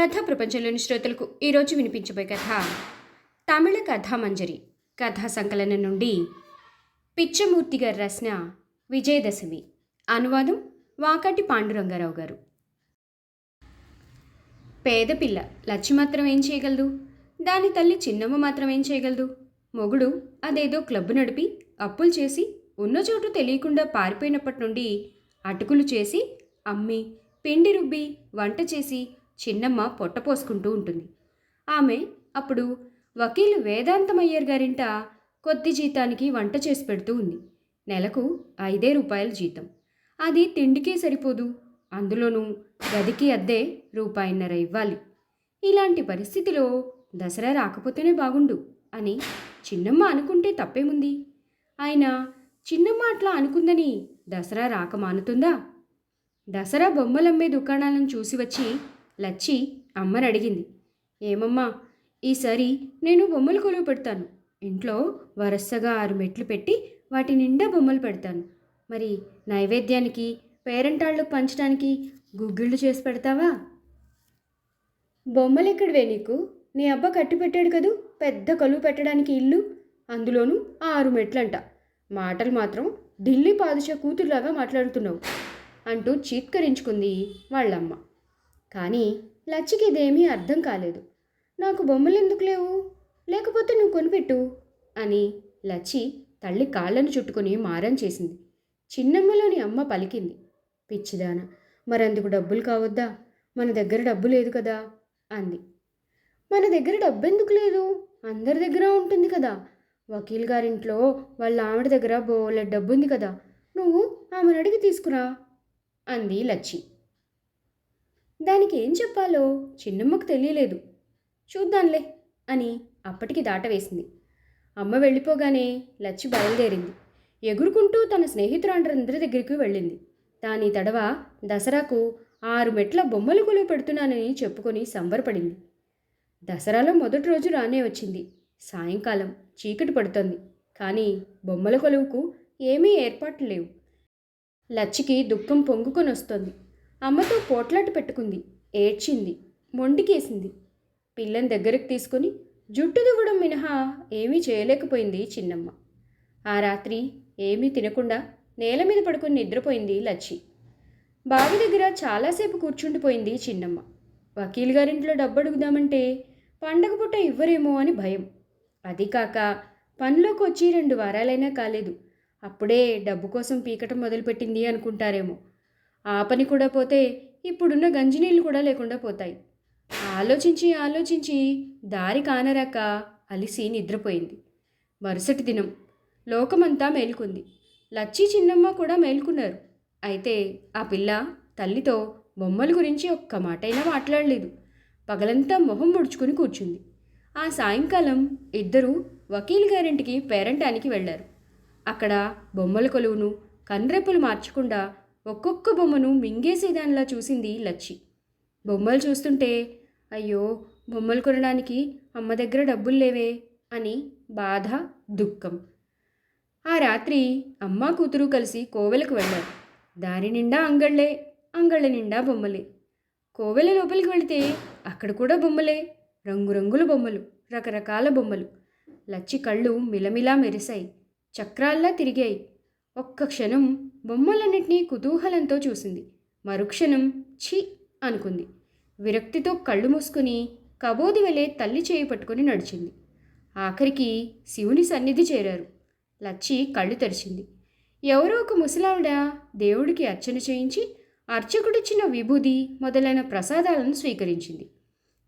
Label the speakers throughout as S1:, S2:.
S1: కథ ప్రపంచంలోని శ్రోతలకు ఈరోజు వినిపించబోయే కథ. తమిళ కథామంజరి కథా సంకలనం నుండి పిచ్చమూర్తి గారు రాసిన విజయదశమి. అనువాదం వాకాటి పాండురంగారావు గారు. పేద పిల్ల లచ్చి మాత్రం ఏం చేయగలదు? దాని తల్లి చిన్నమ్మ మాత్రం ఏం చేయగలదు? మొగుడు అదేదో క్లబ్ నడిపి అప్పులు చేసి ఉన్న చోటు తెలియకుండా పారిపోయినప్పటి నుండి అటుకులు చేసి అమ్మి పిండి రుబ్బి వంట చేసి చిన్నమ్మ పొట్ట పోసుకుంటూ ఉంటుంది. ఆమె అప్పుడు వకీలు వేదాంతమయ్యర్ గారింట కొద్ది జీతానికి వంట చేసి పెడుతూ ఉంది. నెలకు ఐదే రూపాయల జీతం. అది తిండికే సరిపోదు. అందులోనూ గదికి అద్దె రూపాయిన్నర ఇవ్వాలి. ఇలాంటి పరిస్థితిలో దసరా రాకపోతేనే బాగుండు అని చిన్నమ్మ అనుకుంటే తప్పేముంది? ఆయన చిన్నమ్మ అట్లా అనుకుందని దసరా రాక మానుతుందా? దసరా బొమ్మలమ్మే దుకాణాలను చూసి వచ్చి లచ్చి అమ్మని అడిగింది ఏమమ్మా ఈసారి నేను బొమ్మలు కొలువు పెడతాను. ఇంట్లో వరుసగా ఆరు మెట్లు పెట్టి వాటి నిండా బొమ్మలు పెడతాను. మరి నైవేద్యానికి పేరెంటాళ్ళు పంచడానికి గుగ్గిళ్ళు చేసి పెడతావా? బొమ్మలు ఎక్కడివే నీకు? నీ అబ్బ కట్టి పెట్టాడు కదూ పెద్ద కొలువు పెట్టడానికి ఇల్లు? అందులోనూ ఆరు మెట్లంట. మాటలు మాత్రం ఢిల్లీ పాదుషా కూతురులాగా మాట్లాడుతున్నావు అంటూ చీత్కరించుకుంది వాళ్ళమ్మ. కానీ లచ్చికి ఇదేమీ అర్థం కాలేదు. నాకు బొమ్మలు ఎందుకు లేవు? లేకపోతే నువ్వు కొనిపెట్టు అని లచ్చి తల్లి కాళ్ళను చుట్టుకొని మారం చేసింది. చిన్నమ్మలోని అమ్మ పలికింది. పిచ్చిదాన మరందుకు డబ్బులు కావద్దా? మన దగ్గర డబ్బు లేదు కదా? అంది. మన దగ్గర డబ్బు ఎందుకు లేదు? అందరి దగ్గర ఉంటుంది కదా? వకీల్ గారింట్లో వాళ్ళ ఆవిడ దగ్గర బోలెడ్ డబ్బు ఉంది కదా? నువ్వు ఆమెను అడిగి తీసుకురా అంది లచ్చి. దానికి ఏం చెప్పాలో చిన్నమ్మకు తెలియలేదు. చూద్దాంలే అని అప్పటికి దాటవేసింది. అమ్మ వెళ్ళిపోగానే లచ్చి బయలుదేరింది. ఎగురుకుంటూ తన స్నేహితురాండ్రందరి దగ్గరికి వెళ్ళింది. దాని తడవ దసరాకు ఆరు మెట్ల బొమ్మలు కొలువు పెడుతున్నానని చెప్పుకొని సంబరపడింది. దసరాలో మొదటి రోజు రానే వచ్చింది. సాయంకాలం చీకటి పడుతోంది. కానీ బొమ్మల కొలువుకు ఏమీ ఏర్పాట్లు లేవు. లచ్చికి దుఃఖం పొంగుకొని వస్తోంది అమ్మతో పోట్లాట పెట్టుకుంది. ఏడ్చింది. మొండికేసింది. పిల్లని దగ్గరకు తీసుకొని జుట్టు దువ్వడం మినహా ఏమీ చేయలేకపోయింది చిన్నమ్మ. ఆ రాత్రి ఏమీ తినకుండా నేల మీద పడుకుని నిద్రపోయింది లచ్చి. బావి దగ్గర చాలాసేపు కూర్చుండిపోయింది చిన్నమ్మ. వకీల్ గారింట్లో డబ్బు అడుగుదామంటే పండగ పుట్ట ఇవ్వరేమో అని భయం. అది కాక పనిలోకి వచ్చి రెండు వారాలైనా కాలేదు. అప్పుడే డబ్బు కోసం పీకటం మొదలుపెట్టింది అనుకుంటారేమో. ఆ పని కూడా పోతే ఇప్పుడున్న గంజినీళ్ళు కూడా లేకుండా పోతాయి. ఆలోచించి ఆలోచించి దారి కానరాక అలిసి నిద్రపోయింది. మరుసటి దినం లోకమంతా మేలుకుంది. లచ్చి చిన్నమ్మ కూడా మేలుకున్నారు. అయితే ఆ పిల్ల తల్లితో బొమ్మల గురించి ఒక్క మాటైనా మాట్లాడలేదు. పగలంతా మొహం ముడుచుకుని కూర్చుంది. ఆ సాయంకాలం ఇద్దరూ వకీల్ గారింటికి పేరంటానికి వెళ్ళారు. అక్కడ బొమ్మల కొలువును కన్రెప్పులు మార్చకుండా ఒక్కొక్క బొమ్మను మింగేసేదానిలా చూసింది లచ్చి. బొమ్మలు చూస్తుంటే అయ్యో బొమ్మలు కొనడానికి అమ్మ దగ్గర డబ్బులు లేవే అని బాధ దుఃఖం. ఆ రాత్రి అమ్మ కూతురు కలిసి కోవెలకు వెళ్ళారు. దారి నిండా అంగళ్ళే అంగళ్ళ నిండా బొమ్మలే. కోవెల లోపలికి వెళితే అక్కడ కూడా బొమ్మలే రంగురంగుల బొమ్మలు రకరకాల బొమ్మలు. లచ్చి కళ్ళు మిలమిలా మెరిశాయి. చక్రాల్లా తిరిగాయి. ఒక్క క్షణం బొమ్మలన్నింటినీ కుతూహలంతో చూసింది. మరుక్షణం ఛీ అనుకుంది. విరక్తితో కళ్ళు మూసుకుని కబోది వెలే తల్లి చేయి పట్టుకుని నడిచింది. ఆఖరికి శివుని సన్నిధి చేరారు. లచ్చి కళ్ళు తెరిచింది. ఎవరో ఒక ముసలావిడ దేవుడికి అర్చన చేయించి అర్చకుడిచ్చిన విభూది మొదలైన ప్రసాదాలను స్వీకరించింది.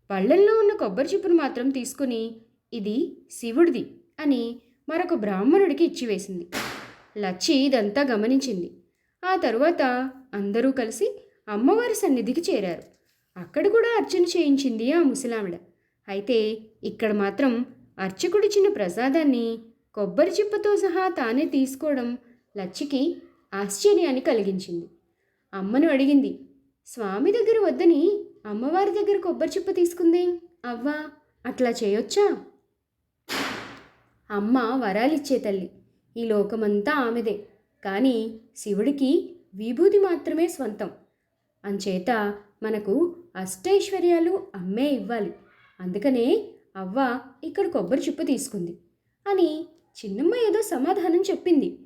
S1: పళ్ళల్లో ఉన్న కొబ్బరి చిప్పును మాత్రం తీసుకుని ఇది శివుడిది అని మరొక బ్రాహ్మణుడికి ఇచ్చివేసింది. లచ్చి ఇదంతా గమనించింది. ఆ తరువాత అందరూ కలిసి అమ్మవారి సన్నిధికి చేరారు. అక్కడ కూడా అర్చన చేయించింది ఆ ముసలావిడ. అయితే ఇక్కడ మాత్రం అర్చకుడిచ్చిన ప్రసాదాన్ని కొబ్బరి చిప్పతో సహా తానే తీసుకోవడం లచ్చికి ఆశ్చర్యాన్ని కలిగించింది. అమ్మను అడిగింది స్వామి దగ్గర వద్దని అమ్మవారి దగ్గర కొబ్బరి చిప్ప తీసుకుంది? అవ్వా అట్లా చేయొచ్చా? అమ్మ వరాలిచ్చే తల్లి ఈ లోకమంతా ఆమెదే. కానీ శివుడికి విభూతి మాత్రమే స్వంతం. అంచేత మనకు అష్టైశ్వర్యాలు అమ్మే ఇవ్వాలి. అందుకనే అవ్వ ఇక్కడ కొబ్బరి చిప్పు తీసుకుంది. అని చిన్నమ్మ ఏదో సమాధానం చెప్పింది.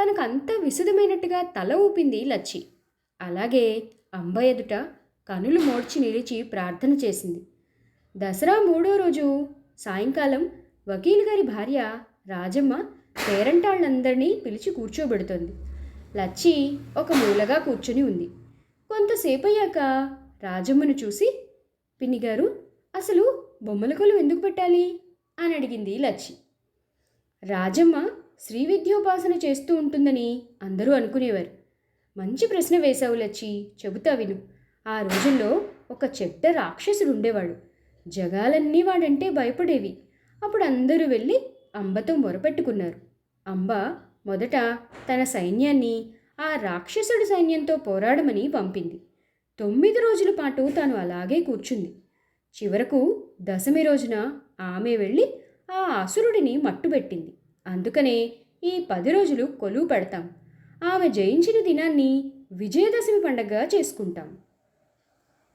S1: తనకు అంత విశదమైనట్టుగా తల ఊపింది లచ్చి. అలాగే అంబ ఎదుట కనులు మోడ్చి నిలిచి ప్రార్థన చేసింది. దసరా మూడో రోజు సాయంకాలం వకీల్ గారి భార్య రాజమ్మ పేరంటాళ్ళందరినీ పిలిచి కూర్చోబెడుతోంది. లచ్చి ఒక మూలగా కూర్చొని ఉంది. కొంతసేపు అయ్యాక రాజమ్మను చూసి పిన్నిగారు అసలు బొమ్మల కొలు ఎందుకు పెట్టాలి? అని అడిగింది లచ్చి. రాజమ్మ శ్రీ విద్యోపాసన చేస్తూ ఉంటుందని అందరూ అనుకునేవారు. మంచి ప్రశ్న వేశావు లచ్చి చెబుతా విను. ఆ రోజుల్లో ఒక చెడ్డ రాక్షసుడు ఉండేవాడు. జగాలన్నీ వాడంటే భయపడేవి. అప్పుడు అందరూ వెళ్ళి అంబతో మొరపెట్టుకున్నారు. అంబ మొదట తన సైన్యాన్ని ఆ రాక్షసుడి సైన్యంతో పోరాడమని పంపింది. తొమ్మిది రోజుల పాటు తాను అలాగే కూర్చుంది. చివరకు దశమి రోజున ఆమె వెళ్ళి ఆ అసురుడిని మట్టుబెట్టింది. అందుకనే ఈ పది రోజులు కొలువు పెడతాం. ఆమె జయించిన దినాన్ని విజయదశమి పండగగా చేసుకుంటాం.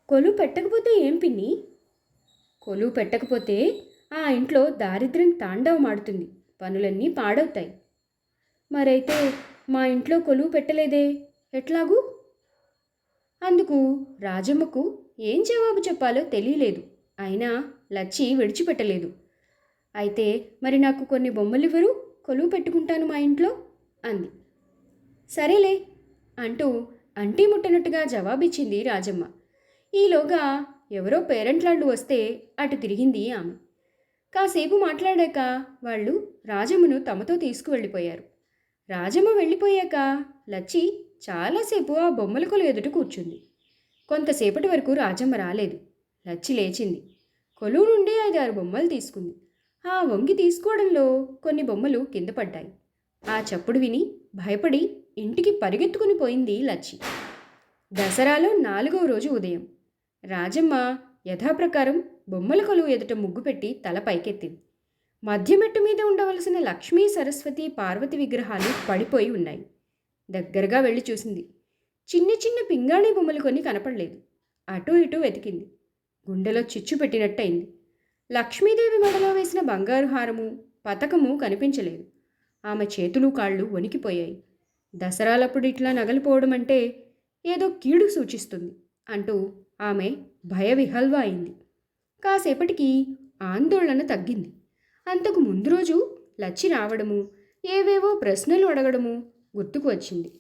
S1: కొలువు పెట్టకపోతే ఏం పిన్ని? కొలువు పెట్టకపోతే ఆ ఇంట్లో దారిద్ర్యం తాండవమాడుతుంది పనులన్నీ పాడవుతాయి. మరైతే మా ఇంట్లో కొలువు పెట్టలేదే? ఎట్లాగూ? అందుకు రాజమ్మకు ఏం జవాబు చెప్పాలో తెలియలేదు. అయినా లచ్చి విడిచిపెట్టలేదు. అయితే మరి నాకు కొన్ని బొమ్మలివ్వరు? కొలువు పెట్టుకుంటాను మా ఇంట్లో? అంది. సరేలే అంటూ అంటీ ముట్టనట్టుగా జవాబిచ్చింది రాజమ్మ. ఈలోగా ఎవరో పేరెంట్లాళ్ళు వస్తే అటు తిరిగింది ఆమె. కాసేపు మాట్లాడాక వాళ్ళు రాజమ్మను తమతో తీసుకువెళ్ళిపోయారు. రాజమ్మ వెళ్ళిపోయాక లచ్చి చాలాసేపు ఆ బొమ్మల కొలు ఎదుట కూర్చుంది. కొంతసేపటి వరకు రాజమ్మ రాలేదు. లచ్చి లేచింది. కొలువు నుండి ఐదారు బొమ్మలు తీసుకుంది. ఆ వంగి తీసుకోవడంలో కొన్ని బొమ్మలు కింద పడ్డాయి. ఆ చప్పుడు విని భయపడి ఇంటికి పరిగెత్తుకుని పోయింది లచ్చి. దసరాలో నాలుగవ రోజు ఉదయం. రాజమ్మ యథాప్రకారం బొమ్మల కొలువు ఎదుట ముగ్గు పెట్టి తల పైకెత్తింది. మధ్యమెట్టు మీద ఉండవలసిన లక్ష్మీ సరస్వతి పార్వతి విగ్రహాలు పడిపోయి ఉన్నాయి. దగ్గరగా వెళ్ళి చూసింది. చిన్న చిన్న పింగాణి బొమ్మలు కొని కనపడలేదు. అటూ ఇటూ వెతికింది. గుండెలో చిచ్చు పెట్టినట్టయింది. లక్ష్మీదేవి మెడలో వేసిన బంగారు హారము పతకము కనిపించలేదు. ఆమె చేతులు కాళ్ళు వణికిపోయాయి. దసరాలప్పుడు ఇట్లా నగలిపోవడం అంటే ఏదో కీడు సూచిస్తుంది అంటూ ఆమె భయవిహల్వ అయింది. కాసేపటికి ఆందోళన తగ్గింది. అంతకు ముందు రోజు లచ్చి రావడము ఏవేవో ప్రశ్నలు అడగడము గుర్తుకు వచ్చింది.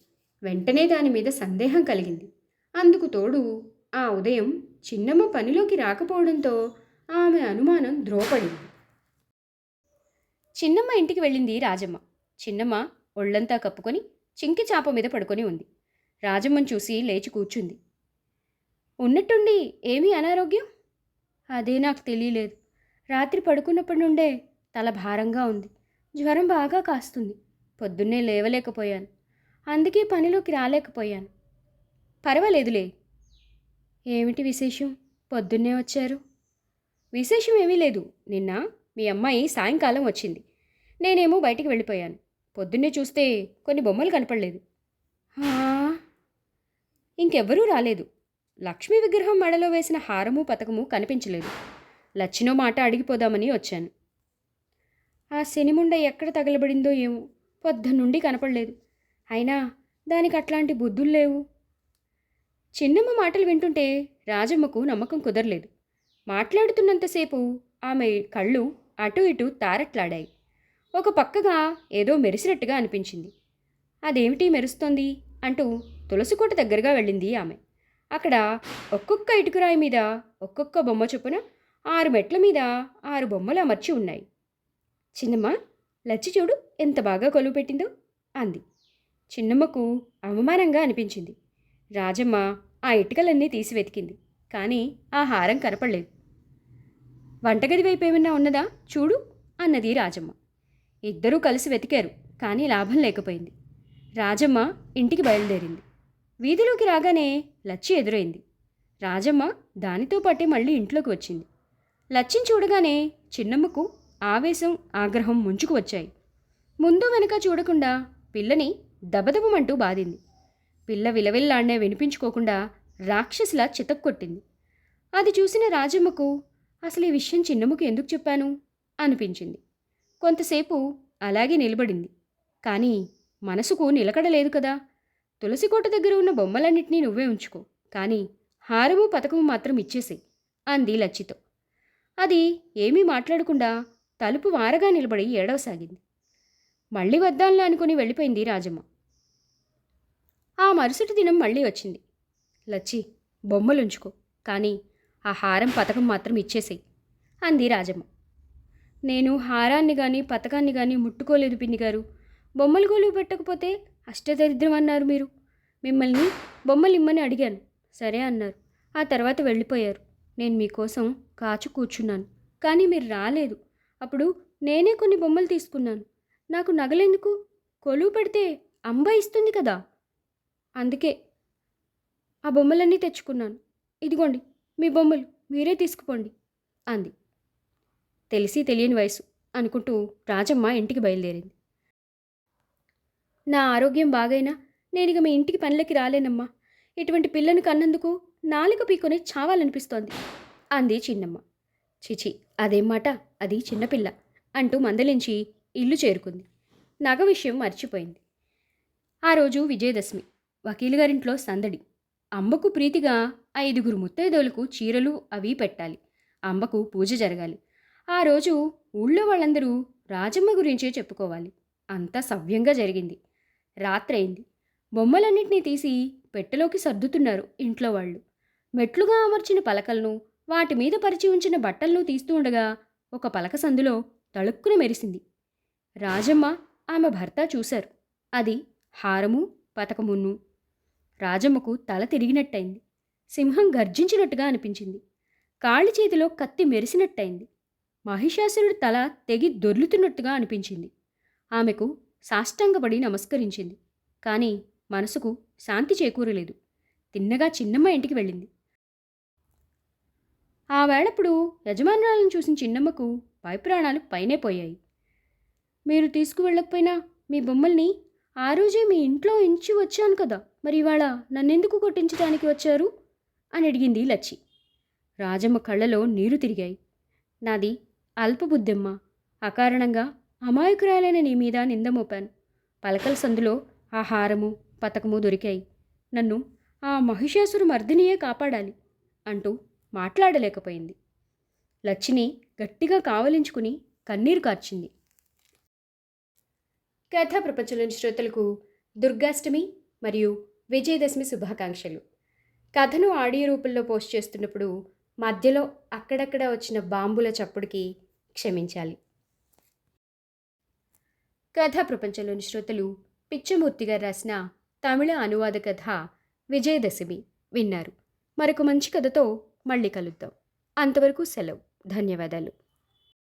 S1: వెంటనే దాని మీద సందేహం కలిగింది. అందుకు తోడు ఆ ఉదయం చిన్నమ్మ పనిలోకి రాకపోవడంతో ఆమె అనుమానం ద్రోపడింది. చిన్నమ్మ ఇంటికి వెళ్ళింది రాజమ్మ. చిన్నమ్మ ఒళ్ళంతా కప్పుకొని చింకి చాప మీద పడుకొని ఉంది. రాజమ్మను చూసి లేచి కూర్చుంది. ఉన్నట్టుండి ఏమీ అనారోగ్యం? అదే నాకు తెలియలేదు. రాత్రి పడుకున్నప్పటి నుండే తల భారంగా ఉంది. జ్వరం బాగా కాస్తుంది. పొద్దున్నే లేవలేకపోయాను. అందుకే పనిలోకి రాలేకపోయాను. పర్వాలేదులే. ఏమిటి విశేషం? పొద్దున్నే వచ్చారు. విశేషం ఏమీ లేదు. నిన్న మీ అమ్మాయి సాయంకాలం వచ్చింది. నేనేమో బయటికి వెళ్ళిపోయాను. పొద్దున్నే చూస్తే కొన్ని బొమ్మలు కనపడలేదు. ఇంకెవ్వరూ రాలేదు. లక్ష్మీ విగ్రహం మెడలో వేసిన హారము పతకము కనిపించలేదు. లచ్చినో మాట అడిగిపోదామని వచ్చాను. ఆ శనిముండ ఎక్కడ తగలబడిందో ఏమో పొద్దున్నుండి కనపడలేదు. అయినా దానికి అట్లాంటి బుద్ధులు లేవు. చిన్నమ్మ మాటలు వింటుంటే రాజమ్మకు నమ్మకం కుదరలేదు. మాట్లాడుతున్నంతసేపు ఆమె కళ్ళు అటు ఇటు తారట్లాడాయి. ఒక పక్కగా ఏదో మెరిసినట్టుగా అనిపించింది. అదేమిటి మెరుస్తోంది? అంటూ తులసికోట దగ్గరగా వెళ్ళింది ఆమె. అక్కడ ఒక్కొక్క ఇటుకురాయి మీద ఒక్కొక్క బొమ్మ చొప్పున ఆరు మెట్ల మీద ఆరు బొమ్మలు అమర్చి ఉన్నాయి. చిన్నమ్మ లచ్చి చూడు ఎంత బాగా కొలువు పెట్టిందో అంది. చిన్నమ్మకు అవమానంగా అనిపించింది. రాజమ్మ ఆ ఇటుకలన్నీ తీసి వెతికింది కానీ ఆ హారం కనపడలేదు. వంటగది వైపు ఏమన్నా ఉన్నదా చూడు అన్నది రాజమ్మ. ఇద్దరూ కలిసి వెతికారు కానీ లాభం లేకపోయింది. రాజమ్మ ఇంటికి బయలుదేరింది. వీధిలోకి రాగానే లచ్చి ఎదురైంది. రాజమ్మ దానితో పాటే మళ్ళీ ఇంట్లోకి వచ్చింది. లచ్చిని చూడగానే చిన్నమ్మకు ఆవేశం ఆగ్రహం ముంచుకు వచ్చాయి. ముందు వెనుక చూడకుండా పిల్లని దబదబమంటూ బాధింది. పిల్ల విలవిల్లాడినే వినిపించుకోకుండా రాక్షసిలా చితక్కొట్టింది. అది చూసిన రాజమ్మకు అసలు ఈ విషయం చిన్నమ్మకు ఎందుకు చెప్పాను? అనిపించింది. కొంతసేపు అలాగే నిలబడింది. కానీ మనసుకు నిలకడలేదు కదా. తులసికోట దగ్గర ఉన్న బొమ్మలన్నింటినీ నువ్వే ఉంచుకో కానీ హారము పథకము మాత్రం ఇచ్చేసేయ్ అంది లచ్చితో. అది ఏమీ మాట్లాడకుండా తలుపు వారగా నిలబడి ఏడవసాగింది మళ్ళీ వద్దాంలే అనుకుని వెళ్ళిపోయింది రాజమ్మ. ఆ మరుసటి దినం మళ్ళీ వచ్చింది. లచ్చి బొమ్మలుంచుకో కానీ ఆ హారం పథకం మాత్రం ఇచ్చేసేయ్ అంది రాజమ్మ. నేను హారాన్ని కానీ పథకాన్ని కానీ ముట్టుకోలేదు పిన్ని గారు. బొమ్మలు గోలు పెట్టకపోతే అష్టదరిద్రం అన్నారు మీరు. మిమ్మల్ని బొమ్మలు ఇమ్మని అడిగాను. సరే అన్నారు. ఆ తర్వాత వెళ్ళిపోయారు. నేను మీకోసం కాచు కూర్చున్నాను. కానీ మీరు రాలేదు. అప్పుడు నేనే కొన్ని బొమ్మలు తీసుకున్నాను. నాకు నగలెందుకు? కొలువు పెడితే అంబ ఇస్తుంది కదా? అందుకే ఆ బొమ్మలన్నీ తెచ్చుకున్నాను. ఇదిగోండి మీ బొమ్మలు. మీరే తీసుకుపోండి అంది. తెలిసి తెలియని వయసు అనుకుంటూ రాజమ్మ ఇంటికి బయలుదేరింది. నా ఆరోగ్యం బాగైనా నేను ఇక మీ ఇంటికి పనులకి రాలేనమ్మా. ఇటువంటి పిల్లను కన్నందుకు నాలుక పీకొని చావాలనిపిస్తోంది. అంది చిన్నమ్మ. చిచి అదేం మాట? అది చిన్నపిల్ల అంటూ మందలించి ఇల్లు చేరుకుంది. నగ విషయం మర్చిపోయింది. ఆ రోజు విజయదశమి. వకీలు గారింట్లో సందడి. అంబకు ప్రీతిగా ఐదుగురు ముత్తైదోలకు చీరలు అవి పెట్టాలి. అంబకు పూజ జరగాలి. ఆ రోజు ఊళ్ళో వాళ్ళందరూ రాజమ్మ గురించే చెప్పుకోవాలి. అంతా సవ్యంగా జరిగింది. రాత్రైంది బొమ్మలన్నింటినీ తీసి పెట్టెలోకి సర్దుతున్నారు ఇంట్లో వాళ్ళు. మెట్లుగా అమర్చిన పలకలను వాటి మీద పరిచి ఉంచిన బట్టలను తీస్తూ ఉండగా ఒక పలక సందులో తళుక్కున మెరిసింది. రాజమ్మ ఆమె భర్త చూశారు. అది హారము పతకమున్ను. రాజమ్మకు తల తిరిగినట్టయింది. సింహం గర్జించినట్టుగా అనిపించింది. కాళ్ళ చేతిలో కత్తి మెరిసినట్టయింది. మహిషాసురుడి తల తెగి దొర్లుతున్నట్టుగా అనిపించింది. ఆమెకు సాష్టాంగపడి నమస్కరించింది. కానీ మనసుకు శాంతి చేకూరలేదు. తిన్నగా చిన్నమ్మ ఇంటికి వెళ్ళింది. ఆ వేళప్పుడు యజమానురాలను చూసిన చిన్నమ్మకు భయప్రాణాలు పైనే పోయాయి. మీరు తీసుకువెళ్ళకపోయినా మీ బొమ్మల్ని ఆ రోజే మీ ఇంట్లో ఇంచి వచ్చాను కదా మరి ఇవాళ నన్నెందుకు కొట్టించడానికి వచ్చారు? అని అడిగింది లచ్చి. రాజమ్మ కళ్ళలో నీరు తిరిగాయి. నాది అల్పబుద్ధెమ్మ అకారణంగా అమాయకురాలైన నీ మీద నింద మోపాను. పలకల సందులో ఆ హారము పతకము దొరికాయి. నన్ను ఆ మహిషాసురు మర్దినియే కాపాడాలి అంటూ మాట్లాడలేకపోయింది. లచ్చిని గట్టిగా కావలించుకుని కన్నీరు కార్చింది. కథా ప్రపంచంలోని శ్రోతలకు దుర్గాష్టమి మరియు విజయదశమి శుభాకాంక్షలు. కథను ఆడియో రూపంలో పోస్ట్ చేస్తున్నప్పుడు మధ్యలో అక్కడక్కడ వచ్చిన బాంబుల చప్పుడుకి క్షమించాలి. కథా ప్రపంచంలోని శ్రోతలు పిచ్చమూర్తి గారు రాసిన తమిళ అనువాద కథ విజయదశమి విన్నారు. మరొక మంచి కథతో మళ్ళీ కలుద్దాం. అంతవరకు సెలవు. ధన్యవాదాలు.